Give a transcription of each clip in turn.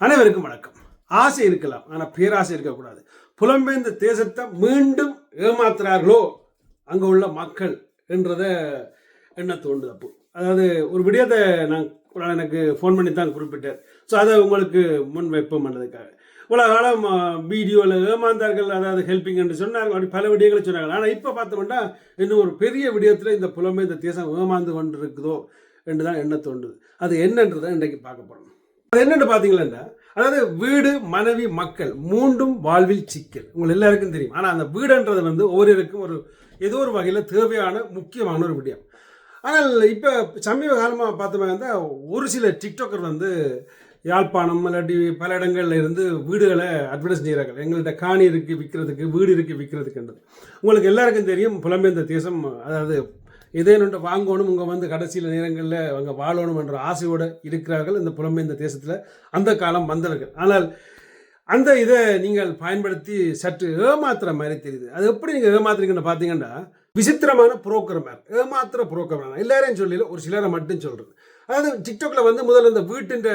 அனைவருக்கும் வணக்கம். ஆசை இருக்கலாம் ஆனால் பேராசை இருக்கக்கூடாது. புலம்பெயர்ந்த தேசத்தை மீண்டும் ஏமாத்துறார்களோ அங்கே உள்ள மக்கள் என்றத என்ன தோண்டுது அப்போ? அதாவது ஒரு விடயத்தை நான் எனக்கு ஃபோன் பண்ணி தான் குறிப்பிட்டேன். ஸோ அதை உங்களுக்கு முன் வைப்போம் பண்ணதுக்காக இவ்வளோ காலம் வீடியோவில் ஏமாந்தார்கள் அதாவது ஹெல்பிங் என்று சொன்னாங்க அப்படி பல விடயங்களை சொன்னாங்க ஆனால் இப்போ பார்த்தோம்னா இன்னும் ஒரு பெரிய விடயத்தில் இந்த புலம்பெயர்ந்த தேசம் ஏமாந்து கொண்டு இருக்குதோ என்று தான் என்ன தோன்றுது அது என்னன்றதை இன்றைக்கு பார்க்க போகிறோம் அது என்னன்னு பார்த்தீங்களா அதாவது வீடு மனைவி மக்கள் மூண்டும் வாழ்வில் சிக்கல். உங்களுக்கு எல்லாருக்கும் தெரியும். ஆனால் அந்த வீடுன்றது வந்து ஒவ்வொருவருக்கும் ஒரு ஏதோ ஒரு வகையில் தேவையான முக்கியமான ஒரு விடயம். ஆனால் இப்போ சமீப காலமாக பார்த்தோமே வந்து ஒரு சில டிக்டாக்கர் வந்து யாழ்ப்பாணம் இல்லாட்டி பல இடங்கள்ல இருந்து வீடுகளை அட்வர்டைஸ் செய்கிறார்கள். எங்கள்கிட்ட காணி இருக்குது விற்கிறதுக்கு வீடு இருக்குது விற்கிறதுக்குன்றது உங்களுக்கு எல்லாருக்கும் தெரியும் புலம்பெயர்ந்த தேசம் அதாவது இதே நொண்டு வாங்கணும் இங்கே வந்து கடைசியில் நேரங்களில் அவங்க வாழணும் என்ற ஆசையோடு இருக்கிறார்கள் இந்த புலம்பெயர்ந்த தேசத்தில். அந்த காலம் வந்தவர்கள். ஆனால் அந்த இதை நீங்கள் பயன்படுத்தி சற்று ஏமாத்துற மாதிரி தெரியுது. அது எப்படி நீங்கள் ஏமாத்துறீங்கன்னு பார்த்தீங்கன்னா விசித்திரமான புரோக்கர் ஏமாத்திர ஏமாத்துற எல்லாரையும் சொல்லல ஒரு சிலரை மட்டும் சொல்கிறது அதாவது டிக்டாக்ல வந்து முதல்ல இந்த வீட்டுன்ற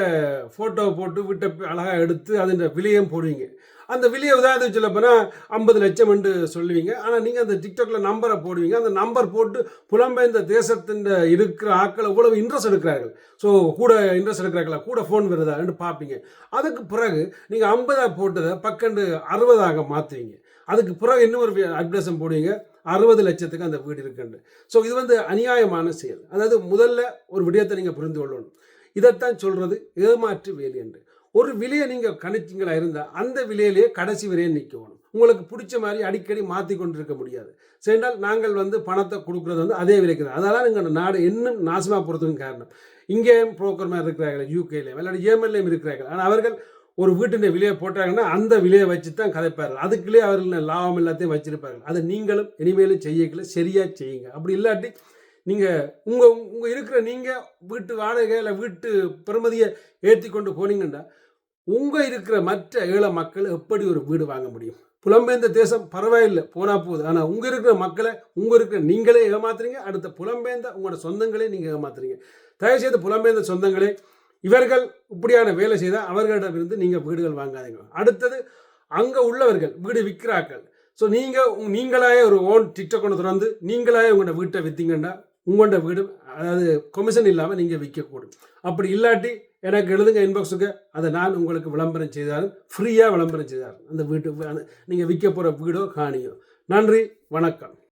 ஃபோட்டோவை போட்டு வீட்டை அழகாக எடுத்து அதுன்ற விலையும் போடுவீங்க. அந்த விலையை உதாரணத்துக்கு சொல்ல போனால் ஐம்பது லட்சம் என்று சொல்லுவீங்க. ஆனால் நீங்கள் அந்த டிக்டாக்ல நம்பரை போடுவீங்க. அந்த நம்பர் போட்டு புலம்பெயர்ந்த தேசத்தின் இருக்கிற ஆட்கள் இவ்வளவு இன்ட்ரெஸ்ட் எடுக்கிறார்கள்? ஸோ கூட இன்ட்ரெஸ்ட் எடுக்கிறாங்களா கூட ஃபோன் வருதான்னு பார்ப்பீங்க. அதுக்கு பிறகு நீங்கள் ஐம்பதாக போட்டதை பக்கண்டு அறுபதாக மாற்றுவீங்க அதுக்கு பிறகு இன்னும் ஒரு அட்ரஸம் போடுவீங்க. அறுபது லட்சத்துக்கு அந்த வீடு இருக்குன்னு ஸோ இது வந்து அநியாயமான செயல். அதாவது முதல்ல ஒரு விடயத்தை நீங்கள் புரிந்து கொள்ளணும். இதைத்தான் சொல்கிறது ஏமாற்று வேலி என்று. ஒரு விலையை நீங்கள் கணிச்சிங்களா இருந்தால் அந்த விலையிலேயே கடைசி வரையும் நிற்கணும் உங்களுக்கு பிடிச்ச மாதிரி அடிக்கடி மாற்றி கொண்டு இருக்க முடியாது சென்றால் நாங்கள் வந்து பணத்தை கொடுக்குறது வந்து அதே விலைக்கு தான். அதனால் எங்கள் நாடு இன்னும் நாசமாக போகிறதுக்கும் காரணம். இங்கேயும் புரோக்கர் மாதிரி இருக்கிறார்கள் யூகேலையும் இல்லாட்டி ஏஎம்எல்ஏயும் இருக்கிறார்கள். ஆனால் அவர்கள் ஒரு வீட்டின் விலையை போட்டாங்கன்னா அந்த விலையை வச்சு தான் கதைப்பார்கள். அதுக்குள்ளே அவர்கள் லாபம் எல்லாத்தையும் வச்சிருப்பார்கள். அதை நீங்களும் இனிமேலும் செய்யக்கல சரியாக செய்யுங்க. அப்படி இல்லாட்டி நீங்கள் உங்கள் உங்கள் இருக்கிற நீங்கள் வீட்டு வாடகை இல்லை வீட்டு பெருமதியை ஏற்றி கொண்டு போனீங்கன்னா உங்கள் இருக்கிற மற்ற ஏழை மக்கள் எப்படி ஒரு வீடு வாங்க முடியும்? புலம்பெயர்ந்த தேசம் பரவாயில்லை போனால் போகுது. ஆனால் உங்கள் இருக்கிற மக்களை உங்கள் இருக்கிற நீங்களே ஏமாத்துறீங்க. அடுத்த புலம்பெயர்ந்த உங்களோட சொந்தங்களே நீங்கள் ஏமாத்துறீங்க. தயவுசெய்து புலம்பெயர்ந்த சொந்தங்களே இவர்கள் இப்படியான வேலை செய்தால் அவர்களிடமிருந்து நீங்கள் வீடுகள் வாங்காதீங்க. அடுத்தது அங்கே உள்ளவர்கள் வீடு விற்கிறாக்கள் ஸோ நீங்கள் நீங்களாயே ஒரு ஓன் டிக்டாக் ஒன்று திறந்து நீங்களாயே உங்களோட வீட்டை விற்றீங்கன்னா உங்களோட வீடு அதாவது கொமிஷன் இல்லாமல் நீங்கள் விற்கக்கூடும். அப்படி இல்லாட்டி எனக்கு எழுதுங்க இன்பாக்ஸுக்கு அதை நான் உங்களுக்கு விளம்பரம் செய்தாலும் ஃப்ரீயாக விளம்பரம் செய்தார் அந்த வீட்டு நீங்கள் விற்க போகிற வீடோ காணியோ. நன்றி வணக்கம்.